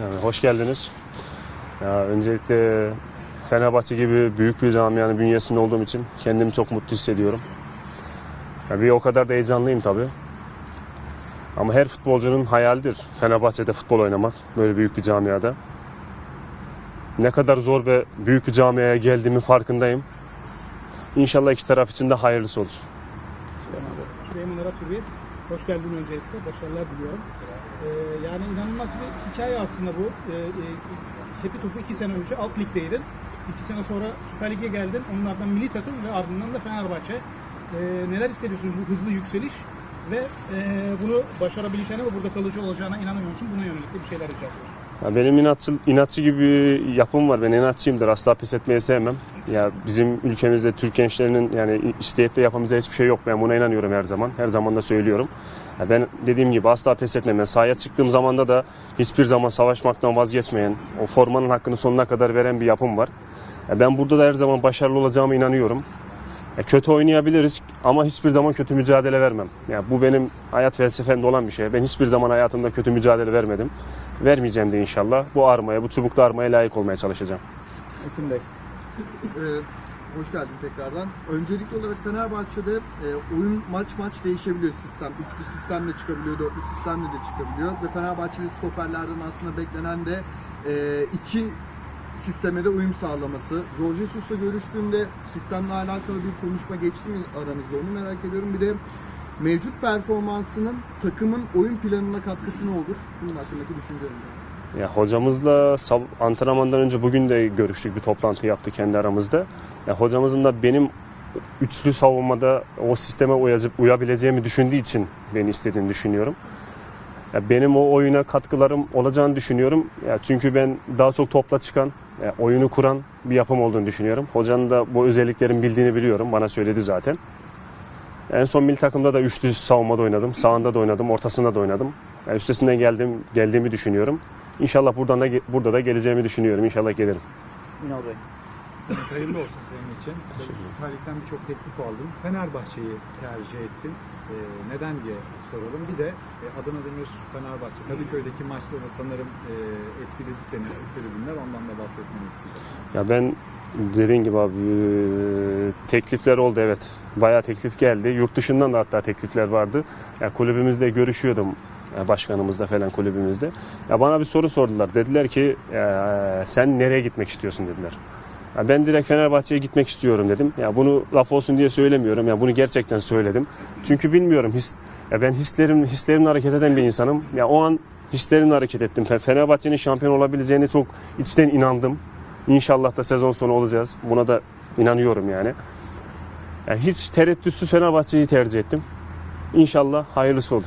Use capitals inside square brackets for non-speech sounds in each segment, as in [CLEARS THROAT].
Yani hoş geldiniz. Ya öncelikle Fenerbahçe gibi büyük bir camianın bünyesinde olduğum için kendimi çok mutlu hissediyorum. Ya bir o kadar da heyecanlıyım tabii. Ama her futbolcunun hayalidir Fenerbahçe'de futbol oynamak böyle büyük bir camiada. Ne kadar zor ve büyük bir camiaya geldiğimin farkındayım. İnşallah iki taraf için de hayırlısı olur. Süleyman Arap hoş geldin öncelikle. Başarılar diliyorum. Ee, yani inanılmaz bir hikaye aslında bu. Ee, e, Tepe Topu iki sene önce alt ligdeydin. İki sene sonra Süper Lig'e geldin. Onlardan milli takım ve ardından da Fenerbahçe. Ee, neler hissediyorsun bu hızlı yükseliş? Ve e, bunu başarabileceğine ve burada kalıcı olacağına inanıyor musun? Buna yönelik de bir şeyler ediyoruz. Ya benim inatçı, inatçı gibi bir yapım var. Ben inatçıyımdır. Asla pes etmeyi sevmem. Ya bizim ülkemizde Türk gençlerinin yani isteyip de yapamayacağı hiçbir şey yok. Ben buna inanıyorum her zaman. Her zaman da söylüyorum. Ya ben dediğim gibi asla pes etmem. Ben sahaya çıktığım zamanda da hiçbir zaman savaşmaktan vazgeçmeyen, o formanın hakkını sonuna kadar veren bir yapım var. Ya ben burada da her zaman başarılı olacağıma inanıyorum. Ya kötü oynayabiliriz ama hiçbir zaman kötü mücadele vermem. Ya bu benim hayat felsefemde olan bir şey. Ben hiçbir zaman hayatımda kötü mücadele vermedim. Vermeyeceğim de inşallah. Bu armaya, bu çubuklu armaya layık olmaya çalışacağım. Metin Bey. Ee, hoş geldin tekrardan. Öncelikli olarak Fenerbahçe'de e, oyun maç maç değişebiliyor sistem. Üçlü sistemle çıkabiliyor, dörtlü sistemle de çıkabiliyor. Ve Fenerbahçeli stoperlerden aslında beklenen de e, iki sisteme de uyum sağlaması. Jorge Jesus'la görüştüğünde sistemle alakalı bir konuşma geçti mi aranızda onu merak ediyorum. Bir de mevcut performansının takımın oyun planına katkısı ne olur? Bunun hakkındaki düşünceleriniz. Ya hocamızla antrenmandan önce bugün de görüştük, bir toplantı yaptık kendi aramızda. Ya hocamızın da benim üçlü savunmada o sisteme uyacak, uyabileceğimi düşündüğü için beni istediğini düşünüyorum. Ya benim o oyuna katkılarım olacağını düşünüyorum. Ya çünkü ben daha çok topla çıkan, ya oyunu kuran bir yapım olduğunu düşünüyorum. Hocanın da bu özelliklerin bildiğini biliyorum. Bana söyledi zaten. En son milli takımda da üçlü savunmada oynadım. Sağında da oynadım, ortasında da oynadım. Yani üstesinden geldim, geldiğimi düşünüyorum. İnşallah buradan da burada da geleceğimi düşünüyorum. İnşallah gelirim. Ünal Bey. Sana hayırlı olsun senin için. Tabii Süper Lig'den birçok teklif aldın. Fenerbahçe'yi tercih ettin. Ee, neden diye soralım. Bir de e, Adana Demir Fenerbahçe Kadıköy'deki maçları sanırım e, etkiledi seni tribünler. Ondan da bahsetmeni istedim. Ya ben dediğin gibi abi e, teklifler oldu evet. Bayağı teklif geldi. Yurt dışından da hatta teklifler vardı. Ya kulübümüzde görüşüyordum ya başkanımızla falan kulübümüzde. Ya bana bir soru sordular. Dediler ki "Ya sen nereye gitmek istiyorsun dediler. Ya ben direkt Fenerbahçe'ye gitmek istiyorum dedim. Ya bunu laf olsun diye söylemiyorum. Ya bunu gerçekten söyledim. Çünkü bilmiyorum his ya ben hislerim hislerimle hareket eden bir insanım. Ya o an hislerimle hareket ettim. Fe- Fenerbahçe'nin şampiyon olabileceğine çok içten inandım. İnşallah da sezon sonu olacağız. Buna da inanıyorum yani. Ya hiç tereddütsüz Fenerbahçe'yi tercih ettim. İnşallah hayırlısı olur.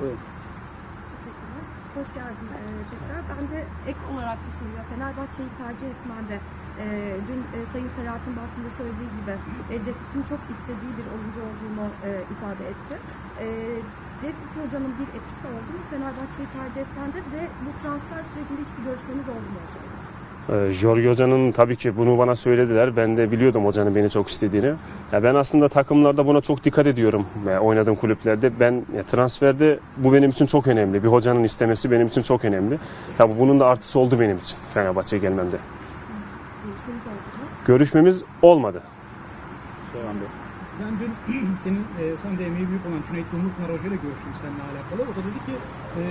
Teşekkürler. Hoş geldin e, tekrar. Ben de ek olarak bir soruya Fenerbahçe'yi tercih etmende e, dün e, Sayın Selahattin Balkın da söylediği gibi e, Cesus'un çok istediği bir oyuncu olduğunu e, ifade etti. E, Jesus Hoca'nın bir etkisi oldu mu Fenerbahçe'yi tercih etmende ve bu transfer sürecinde hiçbir görüşmeniz oldu mu hocam? Ee, Jorge Hoca'nın tabii ki bunu bana söylediler. Ben de biliyordum hocanın beni çok istediğini. Ya ben aslında takımlarda buna çok dikkat ediyorum. Ya oynadığım kulüplerde ben ya transferde bu benim için çok önemli. Bir hocanın istemesi benim için çok önemli. Tabii bunun da artısı oldu benim için Fenerbahçe'ye gelmemde. Görüşmemiz olmadı. Bey. Ben dün [CLEARS THROAT] senin e, sen de emeği büyük olan Cüneyt Dumlupınar Hoca ile görüştüm seninle alakalı. O da dedi ki e,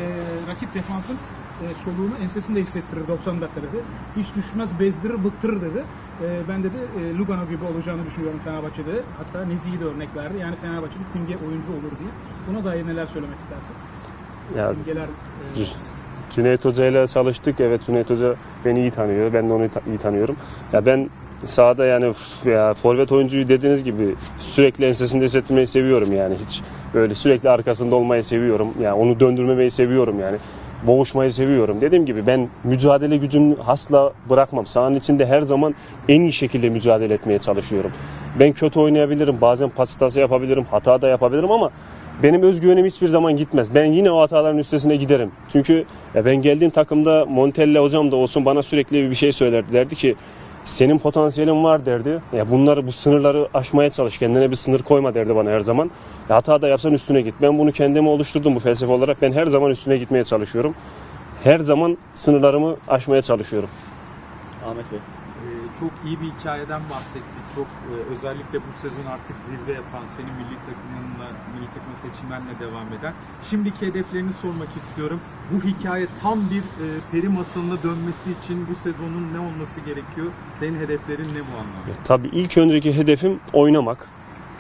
rakip defansın e, soluğunu ensesinde hissettirir 90 dakika dedi. Hiç düşmez bezdirir bıktırır dedi. E, ben dedi e, Lugano gibi olacağını düşünüyorum Fenerbahçe'de. Hatta Nezi'yi de örnek verdi. Yani Fenerbahçe'de simge oyuncu olur diye. Buna dair neler söylemek istersin? Ya Simgeler e, Cüneyt Hoca ile çalıştık. Evet Cüneyt Hoca beni iyi tanıyor. Ben de onu iyi tanıyorum. Ya ben sahada yani ya forvet oyuncuyu dediğiniz gibi sürekli ensesinde hissetmeyi seviyorum yani hiç böyle sürekli arkasında olmayı seviyorum. Yani onu döndürmemeyi seviyorum yani. Boğuşmayı seviyorum. Dediğim gibi ben mücadele gücümü asla bırakmam. Sahanın içinde her zaman en iyi şekilde mücadele etmeye çalışıyorum. Ben kötü oynayabilirim. Bazen pas hatası yapabilirim. Hata da yapabilirim ama benim özgüvenim hiçbir zaman gitmez. Ben yine o hataların üstesine giderim. Çünkü ben geldiğim takımda Montella hocam da olsun bana sürekli bir şey söylerdi. Derdi ki senin potansiyelin var derdi. Ya bunları bu sınırları aşmaya çalış. Kendine bir sınır koyma derdi bana her zaman. Ya hata da yapsan üstüne git. Ben bunu kendime oluşturdum bu felsefe olarak. Ben her zaman üstüne gitmeye çalışıyorum. her zaman sınırlarımı aşmaya çalışıyorum. Ahmet Bey. Ee, çok iyi bir hikayeden bahsettik. Çok e, özellikle bu sezon artık zirve yapan, senin milli takımınla, milli takım seçilmenle devam eden. Şimdiki hedeflerini sormak istiyorum. Bu hikaye tam bir e, peri masalına dönmesi için bu sezonun ne olması gerekiyor? Senin hedeflerin ne bu anlamda? Ya, tabii ilk önceki hedefim oynamak.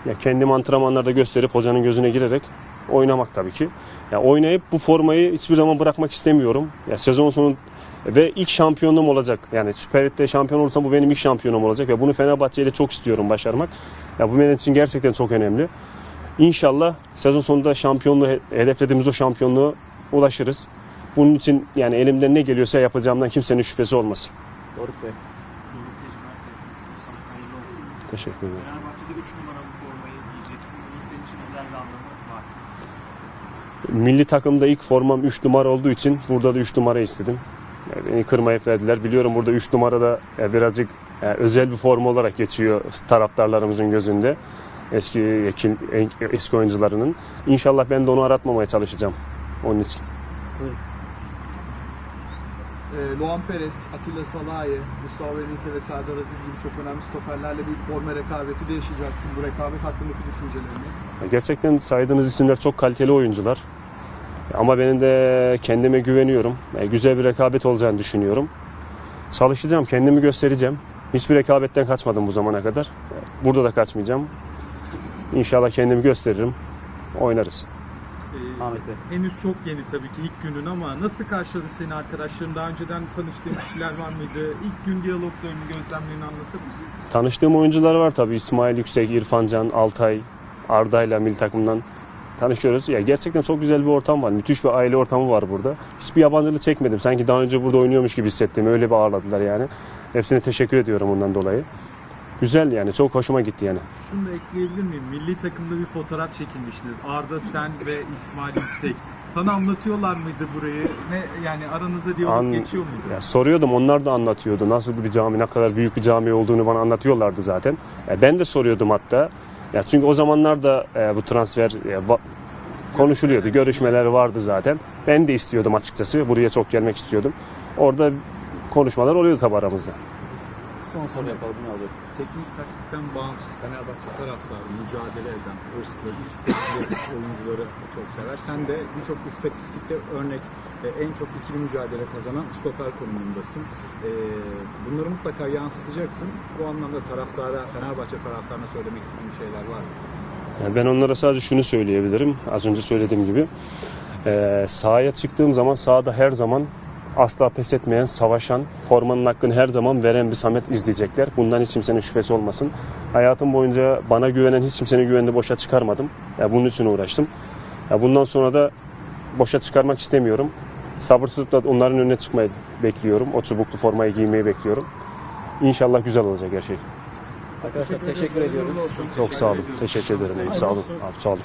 Ya kendimi antrenmanlarda gösterip hocanın gözüne girerek oynamak tabii ki. Ya oynayıp bu formayı hiçbir zaman bırakmak istemiyorum. Ya sezon sonu ve ilk şampiyonluğum olacak. Yani Süper Lig'de şampiyon olursam bu benim ilk şampiyonum olacak ve bunu Fenerbahçe ile çok istiyorum başarmak. Ya bu benim için gerçekten çok önemli. İnşallah sezon sonunda şampiyonluğu hedeflediğimiz o şampiyonluğa ulaşırız. Bunun için yani elimden ne geliyorsa yapacağımdan kimsenin şüphesi olmasın. Doruk Bey. Teşekkür ederim. Fenerbahçe'de 3 numaralı formayı giyeceksin. Bunun senin için özel bir anlamı var. Milli takımda ilk formam 3 numara olduğu için burada da 3 numara istedim. Beni kırmayıp verdiler. Biliyorum burada 3 numarada e, birazcık e, özel bir forma olarak geçiyor taraftarlarımızın gözünde. Eski eski oyuncularının. İnşallah ben de onu aratmamaya çalışacağım. Onun için. E, Luan Perez, Atilla Salahi, Gustavo Henrique ve Serdar Aziz gibi çok önemli stoperlerle bir forma rekabeti de yaşayacaksın. Bu rekabet hakkındaki düşüncelerini. Gerçekten saydığınız isimler çok kaliteli oyuncular. Ama benim de kendime güveniyorum. E, Güzel bir rekabet olacağını düşünüyorum. Çalışacağım, kendimi göstereceğim. Hiçbir rekabetten kaçmadım bu zamana kadar. Burada da kaçmayacağım. İnşallah kendimi gösteririm. Oynarız. Ee, Ahmet Bey. henüz çok yeni tabii ki ilk günün ama nasıl karşıladı seni arkadaşların? Daha önceden tanıştığın kişiler var mıydı? İlk gün diyaloglarını, gözlemlerini anlatır mısın? Tanıştığım oyuncular var tabii. İsmail Yüksek, İrfan Can, Altay, Arda'yla milli takımdan tanışıyoruz. Ya gerçekten çok güzel bir ortam var. Müthiş bir aile ortamı var burada. Hiçbir yabancılık çekmedim. Sanki daha önce burada oynuyormuş gibi hissettim. Öyle bir ağırladılar yani. Hepsine teşekkür ediyorum ondan dolayı. Güzel yani. Çok hoşuma gitti yani. Şunu da ekleyebilir miyim? Milli takımda bir fotoğraf çekilmiştiniz. Arda sen ve İsmail Yüksek. Sana anlatıyorlar mıydı burayı? Ne yani aranızda diyalog An- geçiyor muydu? Ya soruyordum onlar da anlatıyordu. Nasıl bir cami, ne kadar büyük bir cami olduğunu bana anlatıyorlardı zaten. Ya ben de soruyordum hatta. Ya çünkü o zamanlar da e, bu transfer e, konuşuluyordu. Görüşmeler vardı zaten. Ben de istiyordum açıkçası. Buraya çok gelmek istiyordum. Orada konuşmalar oluyordu tabi aramızda. Son soru yapalım ne olur. Teknik taktikten bağımsız Fenerbahçe taraftarı mücadele eden, hırslı, istekli oyuncuları çok sever. Sen de birçok istatistikte örnek en çok ikili mücadele kazanan stoper konumundasın. E, Bunları mutlaka yansıtacaksın. Bu anlamda taraftara, Fenerbahçe taraftarına söylemek istediğin şeyler var mı? Yani ben onlara sadece şunu söyleyebilirim. Az önce söylediğim gibi. Ee, sahaya çıktığım zaman sahada her zaman asla pes etmeyen, savaşan, formanın hakkını her zaman veren bir Samet izleyecekler. Bundan hiç kimsenin şüphesi olmasın. Hayatım boyunca bana güvenen hiç kimsenin güvenini boşa çıkarmadım. Ya bunun için uğraştım. Ya bundan sonra da boşa çıkarmak istemiyorum. Sabırsızlıkla onların önüne çıkmayı bekliyorum. O çubuklu formayı giymeyi bekliyorum. İnşallah güzel olacak her şey. Arkadaşlar teşekkür ediyoruz. Çok sağ olun. Teşekkür ederim. Sağ olun. Abi, sağ olun.